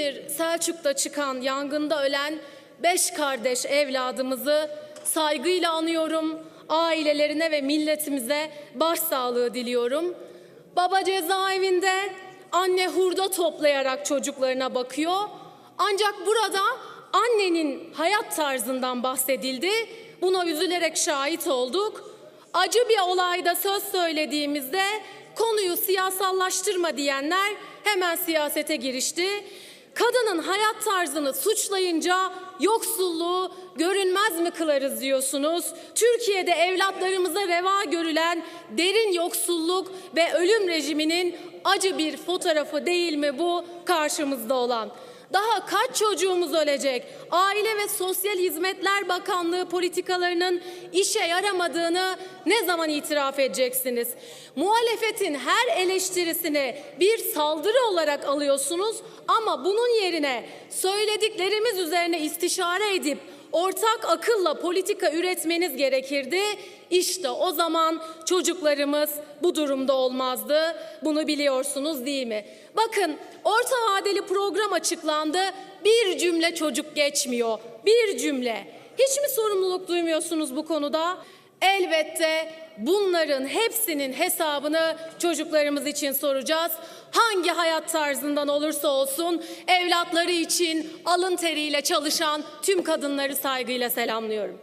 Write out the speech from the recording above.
İzmir Selçuk'ta çıkan yangında ölen beş kardeş evladımızı saygıyla anıyorum. Ailelerine ve milletimize başsağlığı diliyorum. Baba cezaevinde, anne hurda toplayarak çocuklarına bakıyor. Ancak burada annenin hayat tarzından bahsedildi. Buna üzülerek şahit olduk. Acı bir olayda söz söylediğimizde konuyu siyasallaştırma diyenler hemen siyasete girişti. Kadının hayat tarzını suçlayınca yoksulluğu görünmez mi kılarız diyorsunuz. Türkiye'de evlatlarımıza reva görülen derin yoksulluk ve ölüm rejiminin acı bir fotoğrafı değil mi bu karşımızda olan? Daha kaç çocuğumuz ölecek? Aile ve Sosyal Hizmetler Bakanlığı politikalarının işe yaramadığını ne zaman itiraf edeceksiniz? Muhalefetin her eleştirisini bir saldırı olarak alıyorsunuz ama bunun yerine söylediklerimiz üzerine istişare edip ortak akılla politika üretmeniz gerekirdi. İşte o zaman çocuklarımız bu durumda olmazdı. Bunu biliyorsunuz değil mi? Bakın orta vadeli program açıklandı. Bir cümle çocuk geçmiyor. Bir cümle. Hiç mi sorumluluk duymuyorsunuz bu konuda? Elbette bunların hepsinin hesabını çocuklarımız için soracağız. Hangi hayat tarzından olursa olsun evlatları için alın teriyle çalışan tüm kadınları saygıyla selamlıyorum.